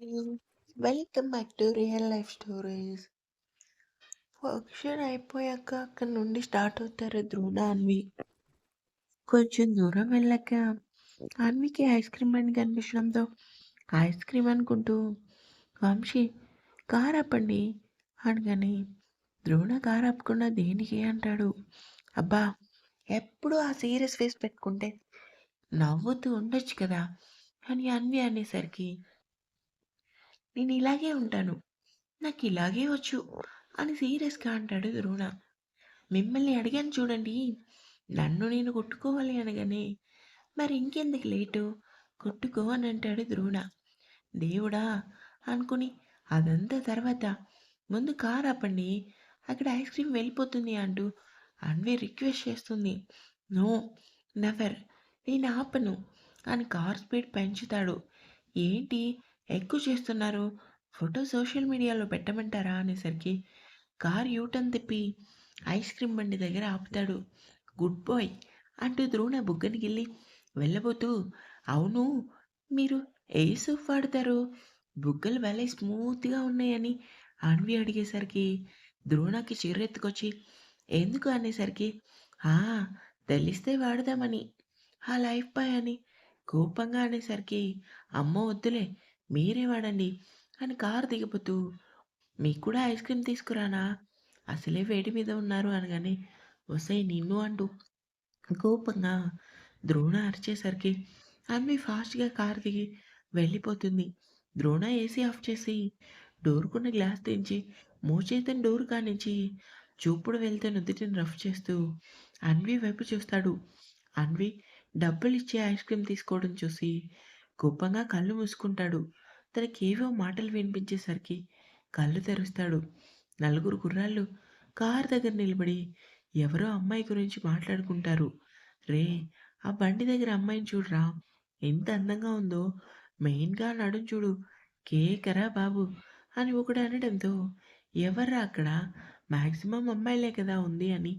Welcome back to real life stories. Function అయిపోయాక అక్కడ నుండి స్టార్ట్ అవుతారు ద్రోణ, అన్వి. కొంచెం దూరం వెళ్ళాక అన్వికి ఐస్ క్రీమ్ అని కనిపించడంతో ఐస్ క్రీమ్ అనుకుంటూ వంశీ కార్ ఆపండి అనగాని ద్రోణ కార్ ఆపకుండా దేనికి అంటాడు. అబ్బా! ఎప్పుడూ ఆ సీరియస్ ఫేస్ పెట్టుకుంటే నవ్వుతూ ఉండొచ్చు కదా! అని అన్వి అనేసరికి నేను ఇలాగే ఉంటాను. నాకు ఇలాగే వచ్చు అని సీరియస్‌గా అంటాడు ద్రోణ. మిమ్మల్ని అడిగాను చూడండి. నన్ను నేను కొట్టుకోవాలి అనగానే మరి ఇంకెందుకు లేటు కొట్టుకో అని అంటాడు ధ్రువణ దేవుడా! అనుకుని అదంతా తర్వాత ముందు కార్ ఆపండి. అక్కడ ఐస్ క్రీమ్ వెళ్ళిపోతుంది అంటూ అన్వి రిక్వెస్ట్ చేస్తుంది. నో నెవర్ నేను ఆపను అని కార్ స్పీడ్ పెంచుతాడు. ఏంటి ఎక్కువ చేస్తున్నారు. ఫోటో సోషల్ మీడియాలో పెట్టమంటారా అనేసరికి కార్ యూటర్న్ తిప్పి ఐస్ క్రీమ్ బండి దగ్గర ఆపుతాడు. గుడ్ బాయ్ అంటూ ద్రోణ బుగ్గని గిల్లి వెళ్ళబోతూ అవును మీరు ఏ సూప్ వాడతారు? బుగ్గలు భలే స్మూత్గా ఉన్నాయని అన్వి అడిగేసరికి ద్రోణకి చిరెత్తుకొచ్చి ఎందుకు అనేసరికి ఆ తెలిస్తే వాడదామని ఆ లైఫ్ బాయ్ అని కోపంగా అనేసరికి అమ్మ వద్దులే మీరే వాడండి అని కారు దిగిపోతూ మీకు కూడా ఐస్ క్రీమ్ తీసుకురానా? అసలే వేడి మీద ఉన్నారు అనగానే వస్తాయి నిన్ను అంటూ కోపంగా ద్రోణ అరిచేసరికి అన్వి ఫాస్ట్గా కారు దిగి వెళ్ళిపోతుంది. ద్రోణ ఏసీ ఆఫ్ చేసి డోర్కున్న గ్లాస్ తెంచి మోచేతన్ డోర్ కానించి చూపుడు వెళ్తే నుదుటిని రఫ్ చేస్తూ అన్వి వైపు చూస్తాడు. అన్వి డబ్బులు ఇచ్చి ఐస్ క్రీమ్ తీసుకోవడం చూసి కోపంగా కళ్ళు మూసుకుంటాడు. తనకేవో మాటలు వినిపించేసరికి కళ్ళు తెరుస్తాడు. నలుగురు గుర్రాళ్ళు కార్ దగ్గర నిలబడి ఎవరో అమ్మాయి గురించి మాట్లాడుకుంటారు. రే ఆ బండి దగ్గర అమ్మాయిని చూడరా. ఎంత అందంగా ఉందో. మెయిన్గా నడుం చూడు. కేకరా బాబు అని ఒకడు అనడంతో ఎవర్రా అక్కడ? మ్యాక్సిమం అమ్మాయిలే కదా ఉంది అని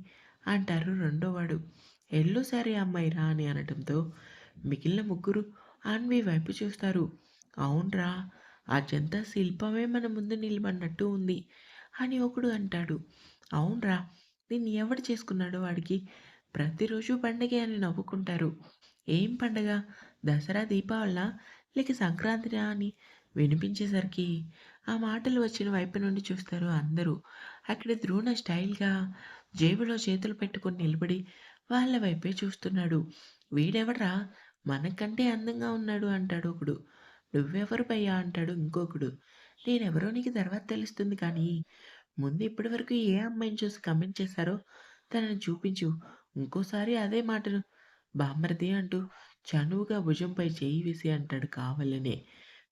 అంటారు రెండోవాడు. ఎల్లో సారీ అమ్మాయిరా అని అనడంతో మిగిలిన ముగ్గురు అన్వి వైపు చూస్తారు. అవునరా అజంతా శిల్పమే మన ముందు నిలబడినట్టు ఉంది అని ఒకడు అంటాడు. అవునరా దీన్ని ఎవడు చేసుకున్నాడో వాడికి? ప్రతిరోజు పండగే అని నవ్వుకుంటారు. ఏం పండగ? దసరా దీపావళ లేక సంక్రాంతినా అని వినిపించేసరికి ఆ మాటలు వచ్చిన వైపు నుండి చూస్తారు అందరూ. అక్కడ ద్రోణ స్టైల్గా జేబులో చేతులు పెట్టుకుని నిలబడి వాళ్ళ వైపే చూస్తున్నాడు. వీడెవడ్రా? మనకంటే అందంగా ఉన్నాడు అంటాడు ఒకడు. నువ్వెవరు పయ్యా అంటాడు ఇంకొకడు. నేనెవరో నీకు తర్వాత తెలుస్తుంది కానీ ముందు ఇప్పటి వరకు ఏ అమ్మాయిని చూసి కమెంట్ చేశారో తనని చూపించు. ఇంకోసారి అదే మాటను బామ్మర్ది అంటూ చనువుగా భుజంపై చేయి వేసి అంటాడు కావాలనే.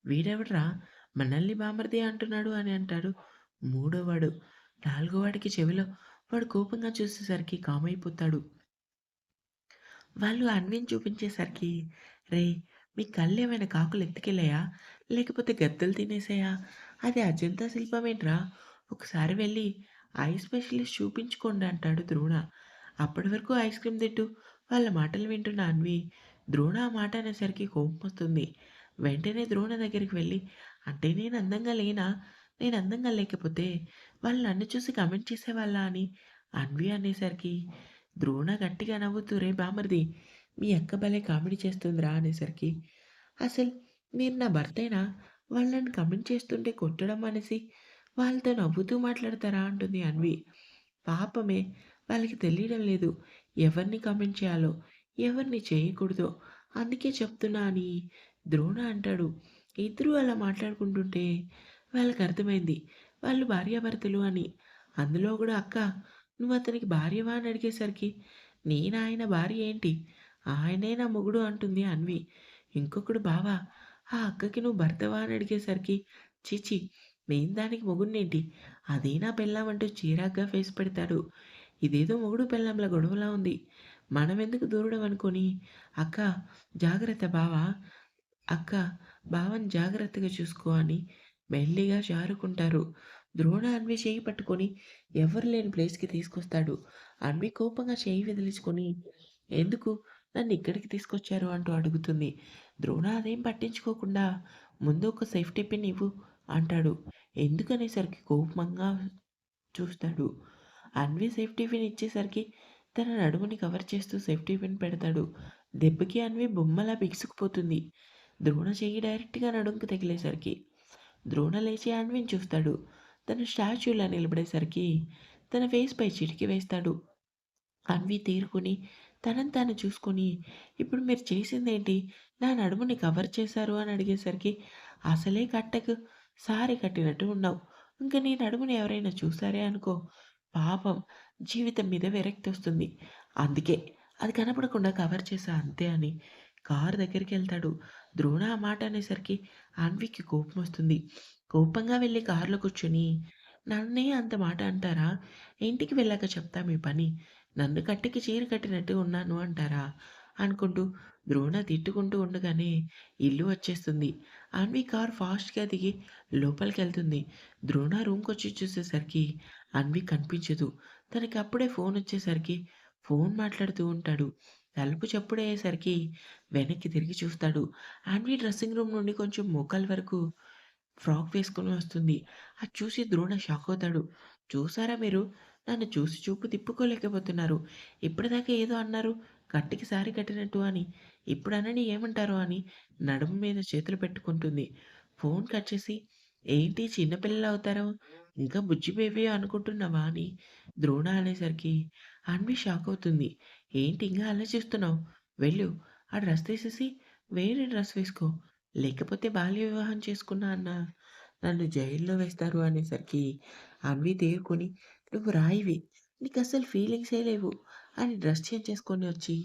వీడెవడరా? మనల్ని బామ్మర్ది అంటున్నాడు అని అంటాడు మూడోవాడు. నాలుగోవాడికి చెవిలో వాడు కోపంగా చూసేసరికి కామైపోతాడు. వాళ్ళు అన్విని చూపించేసరికి రే మీ కళ్ళు ఏమైనా కాకులు ఎత్తుకెళ్ళాయా? లేకపోతే గద్దలు తినేసాయా? అది అజంతా శిల్పమేంట్రా ఒకసారి వెళ్ళి ఐ స్పెషలిస్ట్ చూపించుకోండి అంటాడు ద్రోణ. అప్పటి వరకు ఐస్ క్రీమ్ తిట్టు వాళ్ళ మాటలు వింటున్న అన్వి. ద్రోణ ఆ మాట అనేసరికి కోపం వస్తుంది. వెంటనే ద్రోణ దగ్గరికి వెళ్ళి అంటే నేను అందంగా లేనా? నేను అందంగా లేకపోతే వాళ్ళు నన్ను చూసి కమెంట్ చేసేవాళ్ళ అని? అన్వి అనేసరికి ద్రోణ గట్టిగా నవ్వుతూ రే బామర్ది మీ అక్క భలే కామెడీ చేస్తుందిరా అనేసరికి అసలు మీరు నా భర్తైనా? వాళ్ళని కమెంట్ చేస్తుంటే కొట్టడం అనేసి వాళ్ళతో నవ్వుతూ మాట్లాడతారా? అంటుంది అన్వి. పాపమే వాళ్ళకి తెలియడం లేదు. ఎవరిని కమెంట్ చేయాలో ఎవరిని చేయకూడదో అందుకే చెప్తున్నా అని ద్రోణ అంటాడు. ఇద్దరు అలా మాట్లాడుకుంటుంటే వాళ్ళకి అర్థమైంది వాళ్ళు భార్యాభర్తలు అని. అందులో కూడా అక్క నువ్వు అతనికి భార్యవా అని అడిగేసరికి నేను ఆయన భార్య ఏంటి? ఆయనే నా మొగుడు అంటుంది అన్వి. ఇంకొకడు బావా ఆ అక్కకి నువ్వు భర్తవా అని అడిగేసరికి చిచి నేను దానికి మొగుడినేంటి? అదేనా నా పెళ్ళామంటూ చీరాగ్గా ఫేస్ పెడతాడు. ఇదేదో మొగుడు పెళ్ళాంల గొడవలా ఉంది. మనం ఎందుకు దూరడం అనుకొని? అక్క జాగ్రత్త బావా. అక్క బావని జాగ్రత్తగా చూసుకో అని మెల్లిగా జారుకుంటారు. ద్రోణ అన్వి చేయి పట్టుకొని ఎవరు లేని ప్లేస్కి తీసుకొస్తాడు అన్వి కోపంగా చేయి వదిలించుకొని ఎందుకు నన్ను ఇక్కడికి తీసుకొచ్చారు అంటూ అడుగుతుంది ద్రోణ అదేం పట్టించుకోకుండా ముందు ఒక సేఫ్టీ పిన్ ఇవ్వు అంటాడు. ఎందుకనేసరికి కోపంగా చూస్తాడు. అన్వి సేఫ్టీ పిన్ ఇచ్చేసరికి తన నడుముని కవర్ చేస్తూ సేఫ్టీ పిన్ పెడతాడు. దెబ్బకి అన్వి బొమ్మలా బిగుసుకుపోతుంది. ద్రోణ చెయ్యి డైరెక్ట్‌గా నడుముకు తగిలేసరికి ద్రోణ లేచి అన్విని చూస్తాడు. తన స్టాచ్యూలా నిలబడేసరికి తన ఫేస్‌పై చిటికి వేస్తాడు. అన్వి తీరుకుని తనని తాను చూసుకొని ఇప్పుడు మీరు చేసిందేంటి? నా నడుముని కవర్ చేశారు అని అడిగేసరికి అసలే కట్టకు సారి కట్టినట్టు ఉన్నావు. ఇంక నీ నడుముని ఎవరైనా చూసారే అనుకో పాపం జీవితం మీద విరక్తొస్తుంది. అందుకే అది కనపడకుండా కవర్ చేసా అంతే అని కారు దగ్గరికి వెళ్తాడు ద్రోణ ఆ మాట అనేసరికి అన్వికి కోపం వస్తుంది కోపంగా వెళ్ళి కారులో కూర్చొని నన్నే అంత మాట అంటారా? ఇంటికి వెళ్ళాక చెప్తా మీ పని. నన్ను కట్టెకి చీర కట్టినట్టు ఉన్నాను అంటారా? అనుకుంటూ ద్రోణ తిట్టుకుంటూ ఉండగానే ఇల్లు వచ్చేస్తుంది. అన్వి కార్ ఫాస్ట్‌గా దిగి లోపలికి వెళ్తుంది ద్రోణ రూమ్కి వచ్చి చూసేసరికి అన్వి కనిపించదు. తనకి అప్పుడే ఫోన్ వచ్చేసరికి ఫోన్ మాట్లాడుతూ ఉంటాడు. తలుపు చప్పుడయ్యేసరికి వెనక్కి తిరిగి చూస్తాడు. అన్వి డ్రెస్సింగ్ రూమ్ నుండి కొంచెం మోకాల వరకు ఫ్రాక్ వేసుకొని వస్తుంది. అది చూసి ద్రోణ షాక్ అవుతాడు చూసారా మీరు? నన్ను చూసి చూపు తిప్పుకోలేకపోతున్నారు. ఇప్పటిదాకా ఏదో అన్నారు గట్టికి సారి కట్టినట్టు అని. ఇప్పుడు అనండి ఏమంటారు అని నడుము మీద చేతులు పెట్టుకుంటుంది. ఫోన్ కట్ చేసి ఏంటి చిన్నపిల్లలు అవుతారు? ఇంకా బుజ్జి బేబీ అనుకుంటున్నావా అని ద్రోణ అనేసరికి అన్వి షాకవుతుంది. ఏంటి ఇంకా ఆలోచిస్తున్నావు? వెళ్ళు ఆ డ్రెస్ తీసేసి వేరే డ్రెస్ వేసుకో. లేకపోతే బాల్య వివాహం చేసుకున్నా అన్న నన్ను జైల్లో వేస్తారు అనేసరికి అన్వి తేరుకొని నువ్వు రాయివి. నీకసలు ఫీలింగ్సే లేవు అని డ్రెస్ చేంజ్ చేసుకొని వచ్చి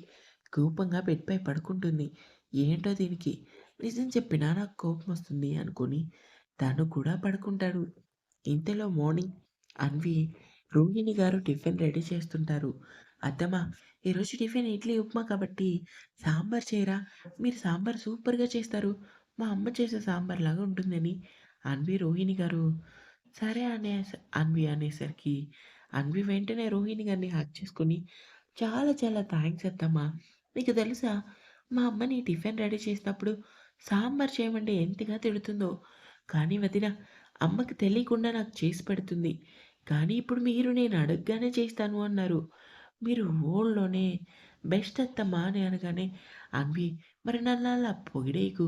కోపంగా బెడ్‌పై పడుకుంటుంది. ఏంటో దీనికి నిజం చెప్పినా నాకు కోపం వస్తుంది అనుకొని తను కూడా పడుకుంటాడు. ఇంతలో మార్నింగ్ అన్వి, రోహిణి గారు టిఫిన్ రెడీ చేస్తుంటారు. అద్దమా ఈరోజు టిఫిన్ ఇడ్లీ, ఉప్మా కాబట్టి సాంబార్ చేయరా? మీరు సాంబార్ సూపర్‌గా చేస్తారు. మా అమ్మ చేసే సాంబార్ లాగా ఉంటుందని అన్వి, రోహిణి గారు సరే అనే అన్వి అనేసరికి అన్వి వెంటనే రోహిణి గారిని హగ్ చేసుకొని చాలా చాలా థ్యాంక్స్ అత్తమ్మా. మీకు తెలుసా మా అమ్మని టిఫిన్ రెడీ చేసినప్పుడు సాంబార్ చేయమంటే ఎంతగా తిడుతుందో. కానీ వదిన అమ్మకి తెలియకుండా నాకు చేసి పెడుతుంది. కానీ ఇప్పుడు మీరు నేను అడగగానే చేస్తాను అన్నారు. మీరు వరల్డ్‌లోనే బెస్ట్ అత్తమ్మా అని అనగానే అన్వి మరి నన్నలా పొగిడేయకు.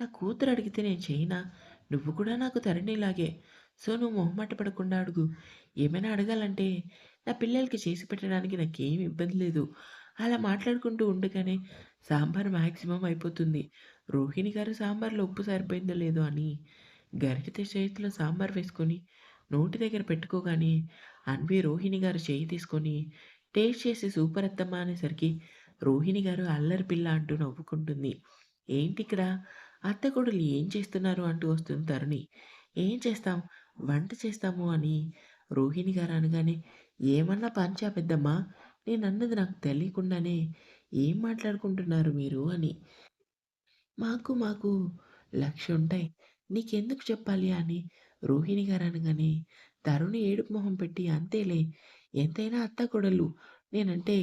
నా కూతురు అడిగితే నేను చేయనా? నువ్వు కూడా నాకు తరణిలాగే సో నువ్వు మొహమాట పడకుండా అడుగు. ఏమైనా అడగాలంటే నా పిల్లలకి చేసి పెట్టడానికి నాకేం ఇబ్బంది లేదు. అలా మాట్లాడుకుంటూ ఉండగానే సాంబార్ మాక్సిమం అయిపోతుంది. రోహిణి గారు సాంబార్‌లో ఉప్పు సరిపోయిందో లేదో అని గరిటెతో చేతిలో సాంబార్ వేసుకొని నోటి దగ్గర పెట్టుకోగానే అన్వి రోహిణి గారు చేయి తీసుకొని టేస్ట్ చేసి సూపర్ అత్తమ్మా అనేసరికి రోహిణి గారు అల్లరి పిల్ల అంటూ నవ్వుకుంటుంది. ఏంటి ఇక్కడ అత్త కొడులు ఏం చేస్తున్నారు అంటూ వస్తుంది తరుణి. ఏం చేస్తాం వంట చేస్తాము అని రోహిణి గారు అనగానే ఏమన్నా పంచా పెద్దమ్మా నేనన్నది నాకు తెలియకుండానే ఏం మాట్లాడుకుంటున్నారు మీరు అని. మాకు మాకు లక్షలుంటాయి. నీకెందుకు చెప్పాలి అని రోహిణి గారు అనగానే తరుణి ఏడుపు మొహం పెట్టి అంతేలే ఎంతైనా అత్తాకోడళ్ళు నేనంటే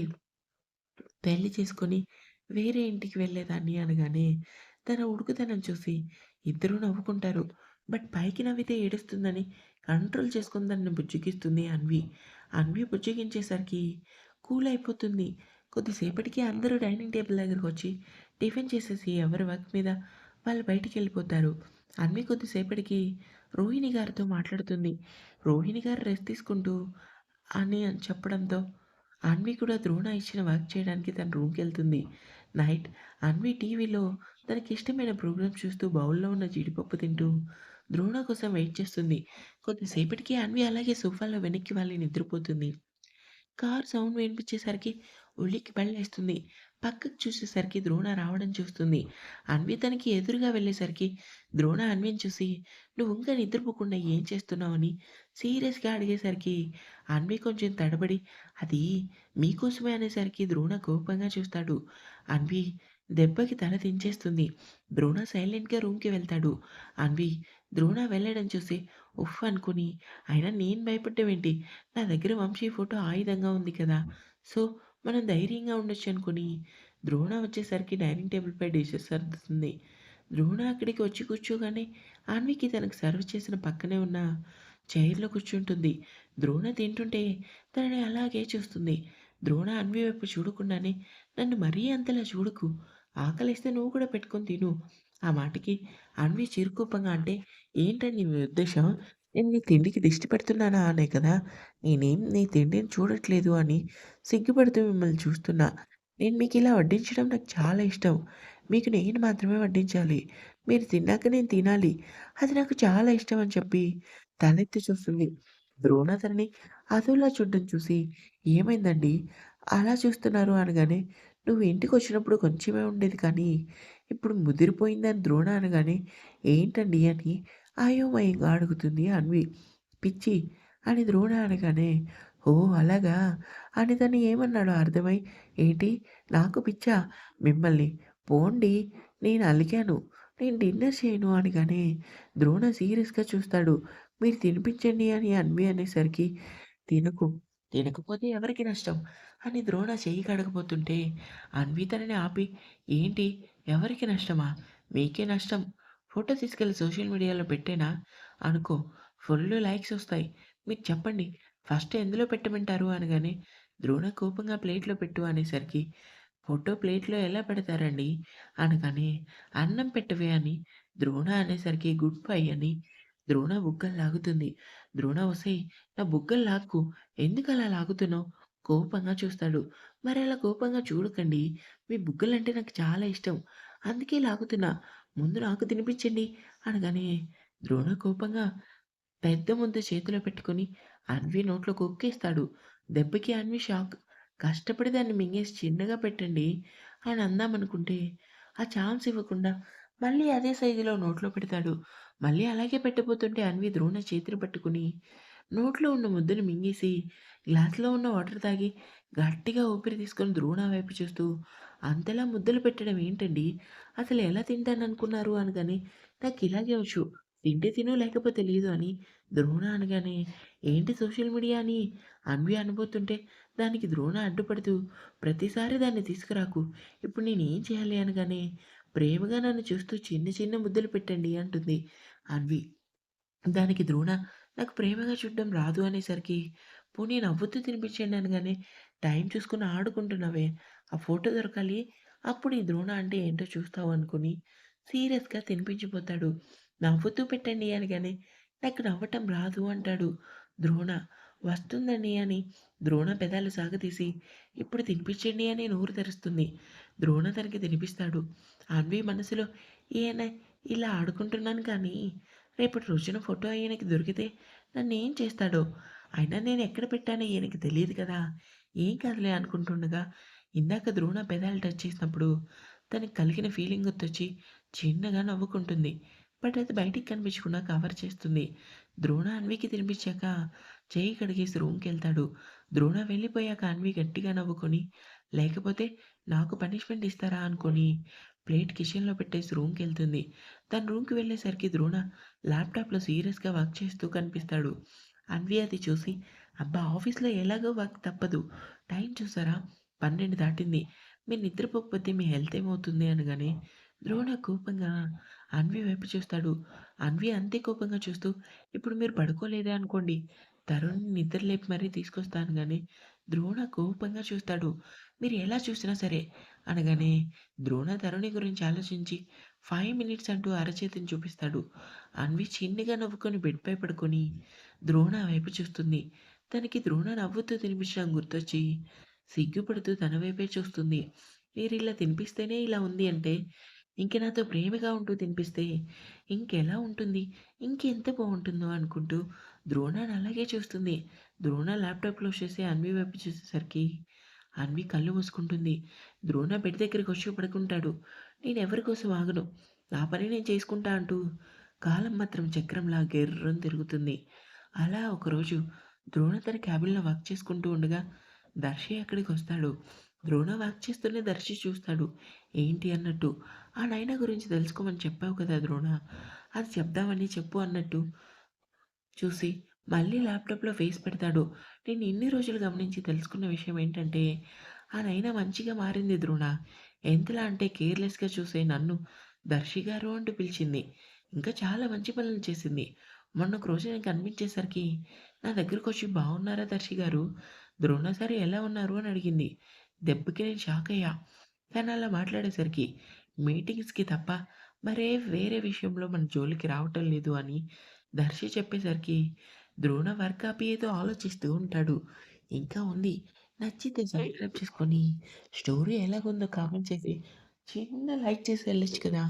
పెళ్ళి చేసుకొని వేరే ఇంటికి వెళ్ళేదాన్ని అనగానే తన ఉడుకుతనం చూసి ఇద్దరూ నవ్వుకుంటారు. బట్ పైకి నవ్వితే ఏడుస్తుందని కంట్రోల్ చేసుకుని దాన్ని బుజ్జగిస్తుంది అన్వి. అన్వి బుజ్జగించేసరికి కూల్ అయిపోతుంది. కొద్దిసేపటికి అందరూ డైనింగ్ టేబుల్ దగ్గరకొచ్చి టిఫిన్ చేసేసి ఎవరి వర్క్ మీద వాళ్ళు బయటికి వెళ్ళిపోతారు అన్వి కొద్దిసేపటికి రోహిణి గారితో మాట్లాడుతుంది. రోహిణి గారు రెస్ట్ తీసుకుంటూ అని అని చెప్పడంతో అన్వి కూడా ద్రోణ ఇచ్చిన వర్క్ చేయడానికి తన రూమ్కి వెళ్తుంది నైట్ అన్వి టీవీలో తనకి ఇష్టమైన ప్రోగ్రామ్ చూస్తూ బౌల్‌లో ఉన్న జీడిపప్పు తింటూ ద్రోణ కోసం వెయిట్ చేస్తుంది. కొద్దిసేపటికి అన్వి అలాగే సోఫాలో వెనక్కి వాలి నిద్రపోతుంది. కార్ సౌండ్ వినిపించేసరికి ఉల్లికి పళ్ళేస్తుంది. పక్కకు చూసేసరికి ద్రోణ రావడం చూస్తుంది. అన్వి తనకి ఎదురుగా వెళ్ళేసరికి ద్రోణ అన్విని చూసి నువ్వు ఇంకా నిద్రపోకుండా ఏం చేస్తున్నావని సీరియస్‌గా అడిగేసరికి అన్వి కొంచెం తడబడి అది మీకోసమే అనేసరికి ద్రోణ కోపంగా చూస్తాడు. అన్వి దెబ్బకి తల దించేస్తుంది. ద్రోణ సైలెంట్‌గా రూమ్‌కి వెళ్తాడు. అన్వి ద్రోణ వెళ్ళడం చూసి ఉఫ్ అనుకుని అయినా నేను భయపడ్డమేంటి నా దగ్గర వంశీ ఫోటో ఆయుధంగా ఉంది కదా! సో, మనం ధైర్యంగా ఉండొచ్చు అనుకుని ద్రోణ వచ్చేసరికి డైనింగ్ టేబుల్‌పై డిషెస్ సర్దుతుంది. ద్రోణ అక్కడికి వచ్చి కూర్చోగానే అన్వికి తనకు సర్వ్ చేసిన పక్కనే ఉన్న చైర్‌లో కూర్చుంటుంది. ద్రోణ తింటుంటే తనని అలాగే చూస్తుంది. ద్రోణ అన్వి వైపు చూడకుండానే నన్ను మరీ అంతలా చూడకు. ఆకలిస్తే నువ్వు కూడా పెట్టుకొని తిను. ఆ మాటకి అన్వి చిరుకోపంగా అంటే ఏంటని మీ ఉద్దేశం నేను నీ తిండికి దిష్టి పెడుతున్నానా అనే కదా! నేనేం నీ తిండిని చూడట్లేదు అని సిగ్గుపడుతూ మిమ్మల్ని చూస్తున్నా. నేను మీకు ఇలా వడ్డించడం నాకు చాలా ఇష్టం. మీకు నేను మాత్రమే వడ్డించాలి. మీరు తిన్నాక నేను తినాలి. అది నాకు చాలా ఇష్టం అని చెప్పి తలెత్తి చూస్తుంది. ద్రోణాధరిని అదోలా చూడడం చూసి ఏమైందండి? అలా చూస్తున్నారు అనగానే నువ్వు ఇంటికి వచ్చినప్పుడు కొంచెమే ఉండేది కానీ ఇప్పుడు ముదిరిపోయిందని ద్రోణ అనగానే ఏంటండి అని అయోమయంగా అడుగుతుంది అన్వి. పిచ్చి అని ద్రోణ అనగానే ఓ అలాగా అని తను ఏమన్నాడో అర్థమై ఏంటి నాకు పిచ్చా? మిమ్మల్ని పోండి నేను అలిగాను. నేను డిన్నర్ చేయను అనగానే ద్రోణ సీరియస్‌గా చూస్తాడు. మీరు తినిపించండి అని అన్వి అనేసరికి తినకు. తినకపోతే ఎవరికి నష్టం? అని ద్రోణ చెయ్యి కడగబోతుంటే అన్వి తనని ఆపి ఏంటి? ఎవరికి నష్టమా? మీకే నష్టం. ఫోటో తీసుకెళ్ళి సోషల్ మీడియాలో పెట్టేనా? అనుకో ఫుల్ లైక్స్ వస్తాయి మీరు చెప్పండి ఫస్ట్ ఎందులో పెట్టమంటారు? అనగానే ద్రోణ కోపంగా ప్లేట్‌లో పెట్టు అనేసరికి ఫోటో ప్లేట్‌లో ఎలా పెడతారండి? అనగానే అన్నం పెట్టవే అని ద్రోణ అనేసరికి గుడ్ బై అని ద్రోణ బుగ్గలు లాగుతుంది. ద్రోణ ఒసేయ్! నా బుగ్గలు లాక్కు. ఎందుకు అలా లాగుతున్నావు? కోపంగా చూస్తాడు. మరి అలా కోపంగా చూడకండి. మీ బుగ్గలంటే నాకు చాలా ఇష్టం. అందుకే లాగుతున్నా. ముందు నాకు తినిపించండి అనగానే ద్రోణ కోపంగా పెద్ద ముద్ద చేతిలో పెట్టుకొని అన్వి నోట్లో కొక్కేస్తాడు దెబ్బకి అన్వి షాక్. కష్టపడి దాన్ని మింగేసి చిన్నగా పెట్టండి అని అందామనుకుంటే ఆ ఛాన్స్ ఇవ్వకుండా మళ్ళీ అదే సైజులో నోట్లో పెడతాడు. మళ్ళీ అలాగే పెట్టబోతుంటే అన్వి ద్రోణ చేతిని పట్టుకుని నోట్లో ఉన్న ముద్దను మింగేసి గ్లాస్‌లో ఉన్న వాటర్ తాగి గట్టిగా ఊపిరి తీసుకొని ద్రోణ వైపు చూస్తూ అంతలా ముద్దలు పెట్టడం ఏంటండి? అసలు ఎలా తింటాననుకున్నారు? అనగానే ఇలాగే వచ్చు. తింటే తిను లేకపోతే లేదు అని ద్రోణ అనగానే ఏంటి సోషల్ మీడియా అని అన్వి అనబోతుంటే దానికి ద్రోణ అడ్డుపడుతూ ప్రతిసారి దాన్ని తీసుకురాకు. ఇప్పుడు నేనేం చేయాలి అనగానే ప్రేమగా నన్ను చూస్తూ చిన్న చిన్న ముద్దలు పెట్టండి అంటుంది అన్వి. దానికి ద్రోణ నాకు ప్రేమగా చూడడం రాదు అనేసరికి పోనీ నవ్వుతూ తినిపించండి అనగానే టైం చూసుకుని ఆడుకుంటున్నావే ఆ ఫోటో దొరకాలి అప్పుడు ఈ ద్రోణ అంటే ఏంటో చూస్తావు అనుకుని సీరియస్‌గా తినిపించిపోతాడు. నవ్వుతూ పెట్టండి అనగానే నాకు నవ్వటం రాదు అంటాడు. ద్రోణ వస్తుందండి అని ద్రోణ పెదాలు సాగతీసి ఇప్పుడు తినిపించండి అని నోరు తెరుస్తుంది. ద్రోణ తనకి తినిపిస్తాడు. అన్వి మనసులో ఈయన ఇలా ఆడుకుంటున్నాను కానీ రేపటి రోజున ఫోటో ఈయనకి దొరికితే నన్నేం చేస్తాడో? అయినా నేను ఎక్కడ పెట్టానో ఈయనకి తెలియదు కదా! ఏం కదలే అనుకుంటుండగా ఇందాక ద్రోణ పెదాలు టచ్ చేసినప్పుడు తనకి కలిగిన ఫీలింగ్ గుర్తొచ్చి చిన్నగా నవ్వుకుంటుంది. బట్ అది బయటికి కనిపించకుండా కవర్ చేస్తుంది. ద్రోణ అన్వికి తినిపించాక చేయి కడిగేసి రూమ్‌కెళ్తాడు. ద్రోణ వెళ్ళిపోయాక అన్వి గట్టిగా నవ్వుకొని లేకపోతే నాకు పనిష్మెంట్ ఇస్తారా అనుకొని ప్లేట్ కిచెన్‌లో పెట్టేసి రూమ్కి వెళ్తుంది తన రూమ్‌కి వెళ్ళేసరికి ద్రోణ ల్యాప్‌టాప్‌లో సీరియస్‌గా వర్క్ చేస్తూ కనిపిస్తాడు. అన్వి అది చూసి అబ్బా! ఆఫీస్‌లో ఎలాగో వర్క్ తప్పదు. టైం చూసారా 12 దాటింది. మీరు నిద్రపోకపోతే మీ హెల్త్ ఏమవుతుంది అనగానే ద్రోణ కోపంగా అన్వి వైపు చూస్తాడు. అన్వి అంతే కోపంగా చూస్తూ ఇప్పుడు మీరు పడుకోలేదే అనుకోండి. తరుణ్‌ని నిద్ర లేపి మరీ తీసుకొస్తాను కానీ ద్రోణ కోపంగా చూస్తాడు. మీరు ఎలా చూసినా సరే అనగానే ద్రోణ తరుణి గురించి ఆలోచించి ఫైవ్ మినిట్స్ అంటూ అరచేతిని చూపిస్తాడు. అన్వి చిన్నగా నవ్వుకొని బెడ్‌పై పడుకొని ద్రోణ వైపు చూస్తుంది. తనకి ద్రోణ నవ్వుతూ తినిపించడం గుర్తొచ్చి సిగ్గుపడుతూ తన వైపే చూస్తుంది. మీరు ఇలా తినిపిస్తేనే ఇలా ఉంది అంటే ఇంక నాతో ప్రేమగా ఉంటూ తినిపిస్తే ఇంకెలా ఉంటుంది? ఇంకెంత బాగుంటుందో అనుకుంటూ ద్రోణని అలాగే చూస్తుంది. ద్రోణ ల్యాప్‌టాప్ క్లోజ్ చేసి అన్వి వైపు చూసేసరికి అన్వి కళ్ళు మూసుకుంటుంది. ద్రోణ బెడ్ దగ్గరికి వచ్చి పడుకుంటాడు. నేను కోసం ఆగను. నా పని నేను చేసుకుంటా అంటూ కాలం మాత్రం చక్రంలా గెర్రం తిరుగుతుంది. అలా ఒకరోజు ద్రోణ తన క్యాబిన్‌లో వర్క్ చేసుకుంటూ ఉండగా దర్శి అక్కడికి వస్తాడు ద్రోణ వర్క్ చేస్తూనే దర్శి చూస్తాడు. ఏంటి అన్నట్టు. ఆ నైనా గురించి తెలుసుకోమని చెప్పావు కదా ద్రోణ! అది చెప్దామని చెప్పు అన్నట్టు చూసి మళ్ళీ ల్యాప్‌టాప్‌లో ఫేస్ పెడతాడు. నేను ఇన్ని రోజులు గమనించి తెలుసుకున్న విషయం ఏంటంటే ఆ నైనా మంచిగా మారింది ద్రోణ. ఎంతలా అంటే కేర్‌లెస్‌గా చూసే నన్ను దర్శి గారు అంటూ పిలిచింది. ఇంకా చాలా మంచి పనులు చేసింది. మొన్నొక రోజు నేను కనిపించేసరికి నా దగ్గరకొచ్చి "బాగున్నారా దర్శి గారు? ద్రోణ సార్ ఎలా ఉన్నారు?" అని అడిగింది. దెబ్బకి నేను షాకయ్యా. తను అలా మాట్లాడేసరికి మీటింగ్స్‌కి తప్ప మరే వేరే విషయంలో మన జోలికి రావటం లేదు అని దర్శి చెప్పేసరికి ద్రోణ వర్క్ ఆపి ఏదో ఆలోచిస్తూ ఉంటాడు. ఇంకా ఉంది. నచ్చితే సబ్స్క్రైబ్ చేసుకొని స్టోరీ ఎలాగుందో కామెంట్ చేసి చిన్న లైక్ చేసి వెళ్ళొచ్చు కదా!